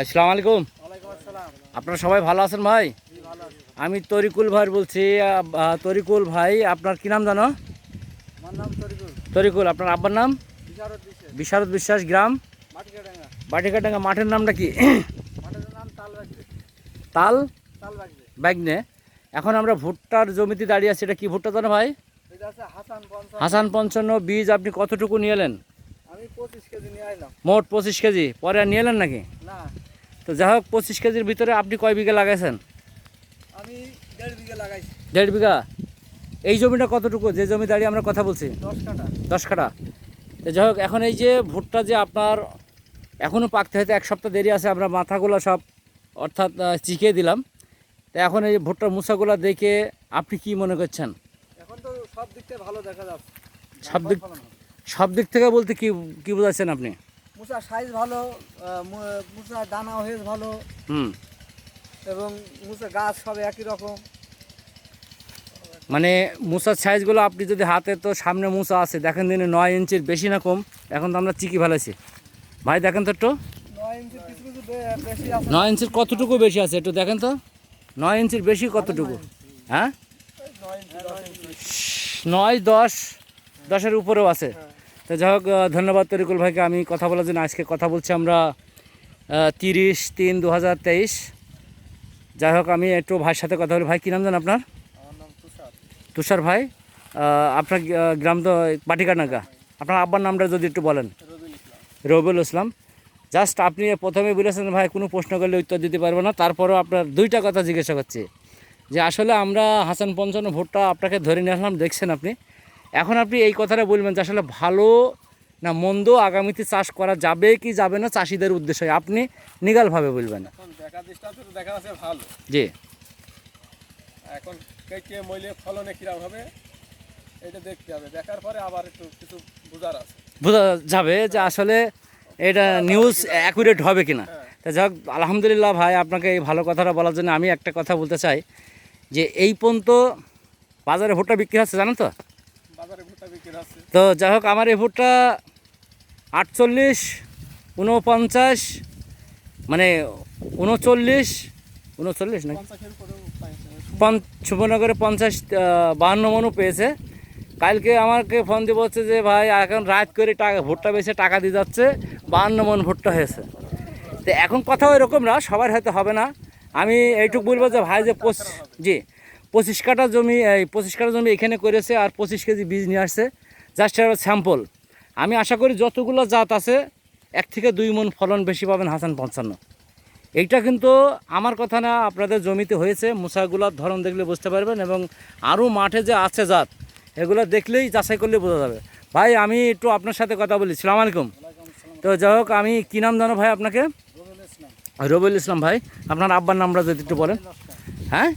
আসসালামু আলাইকুম। আপনারা সবাই ভালো আছেন ভাই? আমি তরিকুল ভাই বলছি তরিকুল ভাই আপনার কি নাম জানো? তরিকুল। আপনার আব্বার নাম? বিশারদ বিশ্বাস। গ্রাম? বাটিকাডাঙ্গা। মাঠের নামটা কি? তাল? ব্যাগনে এখন আমরা ভুট্টার জমিতে দাঁড়িয়ে আছি এটা কি ভুট্টা জানো ভাই? হাসান হাসান পঞ্চান্ন বীজ আপনি কতটুকু নিয়ে এলেন? মোট পঁচিশ কেজি। পরে আর নিয়ে এলেন নাকি? না। তো যাই হোক পঁচিশ কেজির ভিতরে আপনি কয় বিঘা লাগাইছেন? আমি দেড় বিঘা লাগাইছি। দেড় বিঘা? এই জমিটা কতটুকু? যে জমি দাঁড়িয়ে আমরা কথা বলছি? দশ কাটা দশ কাটা তো যাই হোক এখন এই যে ভুট্টা যে আপনার এখনও পাকতে হয়তো এক সপ্তাহ দেরি আছে আমরা মাথাগুলো সব অর্থাৎ চিকিয়ে দিলাম। তো এখন এই ভুট্টার মুসাগুলো দেখে আপনি কি মনে করছেন? এখন তো সব দিক থেকে ভালো দেখা যাচ্ছে। সব দিক- সব দিক থেকে বলতে কি কি বোঝাচ্ছেন আপনি? মুসা সাইজ ভালো আহ, মু- মুসা দানা হয়েছে ভালো। হুম। এবং মুসা গাছ সব একই রকম। মানে মুসার সাইজগুলো আপনি যদি হাতে তো সামনে মুসা আছে দেখেন দিনে নয় ইঞ্চির বেশি না কম এখন তো আমরা চিকি ফেলেছি ভাই দেখেন তো একটু। নয় ইঞ্চির কতটুকু বেশি আছে একটু দেখেন তো? নয় ইঞ্চির বেশি কতটুকু? হ্যাঁ? নয় দশ নয় দশ দশের উপরেও আছে। হ্যাঁ। তো যাই হোক ধন্যবাদ তরিকুল ভাইকে। আমি কথা বলার জন্য আজকে কথা বলছি আমরা তিরিশ তিন দু হাজার তেইশ। যাই হোক আমি একটু ভাইয়ের সাথে কথা বলি। ভাই কী নাম জান আপনার? তুষার। তুষার ভাই। আপনার গ্রাম তো পাটিকানাগা আপনার আব্বার নামটা যদি একটু বলেন। রবিউল ইসলাম। জাস্ট আপনি প্রথমে বলেছেন ভাই কোনো প্রশ্ন করলে উত্তর দিতে পারব না। তারপরেও আপনার দুইটা কথা জিজ্ঞাসা করছি। যে আসলে আমরা হাসান পঞ্চান্ন ভোটটা আপনাকে ধরে নিয়ে আসলাম দেখছেন আপনি। এখন আপনি এই কথাটা বলবেন যে আসলে ভালো না মন্দ আগামীতে চাষ করা যাবে কি যাবে না চাষিদের উদ্দেশ্যে আপনি নিগালভাবে বলবেন। দেখা ভালো। জি। এখন কে কে মইলে ফলনে কিরম হবে এটা দেখতে হবে। দেখার পরে আবার একটু কিছু বোঝার আছে। বোঝা যাবে যে আসলে এটা নিউজ অ্যাকুরেট হবে কিনা। হ্যাঁ। তা যাক আলহামদুলিল্লাহ ভাই আপনাকে এই ভালো কথাটা বলার জন্য আমি একটা কথা বলতে চাই যে এই পর্যন্ত বাজারে ভুট্টা বিক্রি হচ্ছে জানেন তো বাজারে ভুট্টা বিক্রি আছে তো যাই হোক আমার এই ভুট্টা আটচল্লিশ উনপঞ্চাশ মানে উনচল্লিশ উনচল্লিশ না পঞ্চাশের উপরেও পঞ্চাশ বাহান্ন মনও পেয়েছে। কালকে আমাকে ফোন দিয়ে বলছে যে ভাই এখন রাত করে টাকা ভুট্টা বেছে টাকা দিয়ে যাচ্ছে বাহান্ন মন ভুট্টা হয়েছে। তো এখন কথা এরকম না সবার হয়তো হবে না। আমি এইটুকু বলব যে ভাই যে পঁচিশ জি। পঁচিশ কাঠা জমি এই পঁচিশ কাঠা জমি এখানে করেছে আর পঁচিশ কেজি বীজ নিয়ে আসছে। জাস্ট স্যাম্পল আমি আশা করি যতগুলো জাত আছে এক থেকে দুই মন ফলন বেশি পাবেন হাসান পঞ্চান্ন। এইটা কিন্তু আমার কথা না আপনাদের জমিতে হয়েছে মুসাগুলোর ধরন দেখলে বুঝতে পারবেন এবং আরও মাঠে যে আছে জাত এগুলো দেখলেই যাচাই করলে বোঝা যাবে। ভাই আমি একটু আপনার সাথে কথা বলি। সালাম আলাইকুম। তো যাই হোক আমি কী নাম জানো ভাই আপনাকে? রবিল ইসলাম। রবিউল ইসলাম ভাই আপনার আব্বার নামটা যদি একটু বলেন। হ্যাঁ?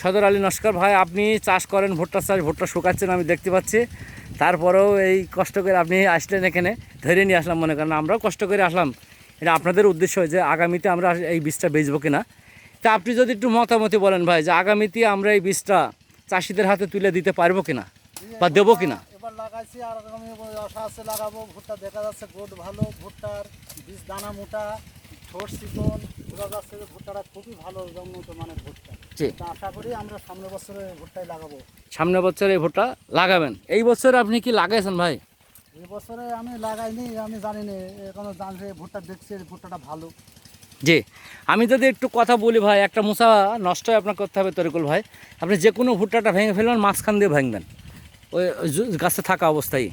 সদর আলী নস্কর ভাই, আপনি চাষ করেন, ভুট্টা চাষ, ভুট্টা শুকাচ্ছেন, আমি দেখতে পাচ্ছি। তারপরেও এই কষ্ট করে আপনি আসলেন এখানে, ধরে নিয়ে আসলাম মনে করেন, আমরাও কষ্ট করে আসলাম। এটা আপনাদের উদ্দেশ্য যে আগামীতে আমরা এই বীজটা বেচবো কিনা। তা আপনি যদি একটু মতামতি বলেন ভাই, যে আগামীতে আমরা এই বীজটা চাষিদের হাতে তুলে দিতে পারব কিনা বা দেবো কিনা? এবার লাগাইছি, আর আশা আছে লাগাবো। ভুট্টা দেখা যাচ্ছে, গোট ভালো, ভুট্টার বীজ দানা মোটা। ঠোঁট যে ভুট্টাটা খুবই ভালো উন্নত মানের ভুট্টা। জি। আশা করি আমরা সামনের বছরে ভুট্টাই লাগাবো। সামনে বছর এই ভুট্টা লাগাবেন। এই বছর আপনি কি লাগাইছেন ভাই? এই বছরে আমি লাগাইনি আমি জানি না এখনও জানছে ভুট্টা দেখছি ভুট্টাটা ভালো। জি। আমি যদি একটু কথা বলি ভাই একটা মশা নষ্ট আপনার করতে হবে তরিকুল ভাই। আপনি যে কোনো ভুট্টাটা ভেঙে ফেলবেন মাঝখান দিয়ে ভাঙবেন। ওই গাছে থাকা অবস্থায়।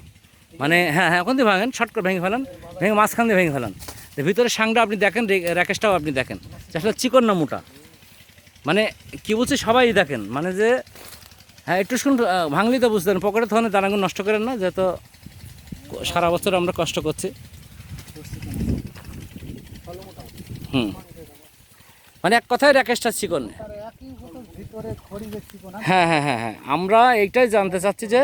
মানে হ্যাঁ হ্যাঁ ওখান দিয়ে ভাঙেন শর্ট করে ভেঙে ফেলেন ভেঙে মাঝখান দিয়ে ভেঙে ফেলেন। ভিতরে সাংটা আপনি দেখেন র্যাকেশটাও আপনি দেখেন। আসলে চিকন না মোটা মানে কি বলছে সবাই দেখেন। মানে যে হ্যাঁ একটু শুন ভাঙলি তো বুঝতেন পকেটে তখন দানাগুলো নষ্ট করেন না যেহেতু সারা বছর আমরা কষ্ট করছি। হুম। মানে এক কথায় র্যাকেশটা চিকন। কোন হ্যাঁ হ্যাঁ হ্যাঁ হ্যাঁ। আমরা এইটাই জানতে চাচ্ছি যে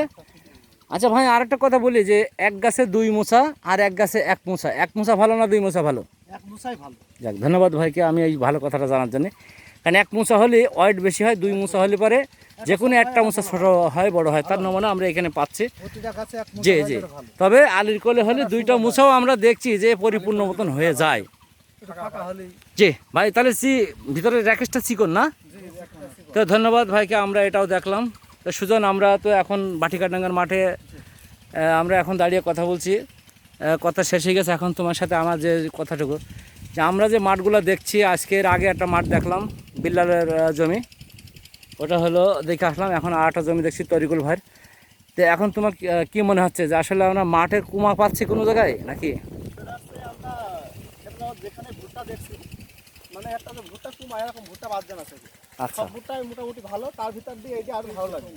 আচ্ছা ভাই আরেকটা কথা বলি যে এক গাছে দুই মোছা আর এক গাছে এক মোছা। এক মোছা ভালো না দুই মোছা ভালো? এক মুসাই ভালো। যাক ধন্যবাদ ভাইকে আমি এই ভালো কথাটা জানার জন্য। কারণ এক মোছা হলে ওয়েট বেশি হয় দুই মোছা হলে পরে যে কোনো একটা মোছা ছোট হয় বড় হয় তার নমুনা আমরা এখানে পাচ্ছি। জি জি। তবে আলির কোলে হলে দুইটা মোছাও আমরা দেখছি যে পরিপূর্ণ মতন হয়ে যায়। একটু জি ভাই তাহলে সি ভিতরে র্যাকেজটা চিকন না? তো ধন্যবাদ ভাইকে আমরা এটাও দেখলাম। তো সুজন, আমরা তো এখন বাটিকাডাঙ্গার মাঠে আমরা এখন দাঁড়িয়ে কথা বলছি। কথা শেষ হয়ে গেছে, এখন তোমার সাথে আমার যে কথাটুকু। যে আমরা যে মাঠগুলো দেখছি, আজকের আগে একটা মাঠ দেখলাম, বিল্লালের জমি। ওটা হলো, দেখে আসলাম, এখন আর একটা জমি দেখছি, তরিকুল ভাইয়ের। তো এখন তোমার কি- মনে হচ্ছে যে আসলে আমরা মাঠের কুমা পাচ্ছি কোনো জায়গায়, নাকি? দেখছি মানে একটা যে ভুট্টা খুব এরকম ভুট্টা বাদ জানা থেকে আচ্ছা। সব ভুট্টাই মোটামুটি ভালো তার ভিতর দিয়ে এটা আরও ভালো লাগে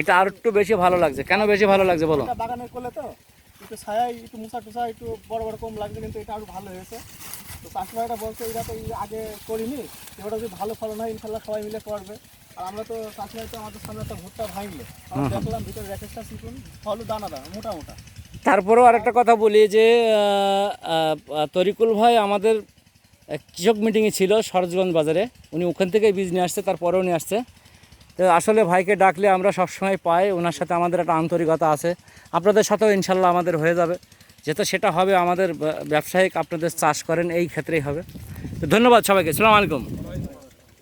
এটা আর একটু বেশি ভালো লাগছে। কেন বেশি ভালো লাগছে বলো? এটা বাগানের করলে তো একটু ছায়া একটু মুসা টুসা একটু বড় বড় কম লাগছে কিন্তু এটা আরও ভালো হয়েছে। তো চাষিভাইরা বলছে এটা তো এই আগে করিনি এবার যদি ভালো ফলন হয় ইনশাল্লাহ সবাই মিলে করবে। আর আমরা তো চাষি ভাই তো আমাদের সামনে একটা ভুট্টা ভাঙলো দেখলাম ভিতরে র্যাকেজটা চিকুন ফলও দানা দানা মোটা মোটা। তারপরেও আরেকটা কথা বলি যে তরিকুল ভাই আমাদের কৃষক মিটিংয়ে ছিল সরজগঞ্জ বাজারে। উনি ওখান থেকেই বীজ নিয়ে আসছে, তারপরেও নিয়ে আসছে। তো আসলে ভাইকে ডাকলে আমরা সবসময় পাই, ওনার সাথে আমাদের একটা আন্তরিকতা আছে। আপনাদের সাথেও ইনশাল্লাহ আমাদের হয়ে যাবে। যেহেতু সেটা হবে আমাদের ব্যবসায়িক, আপনাদের চাষ করেন, এই ক্ষেত্রেই হবে। তো ধন্যবাদ সবাইকে। সালাম আলাইকুম।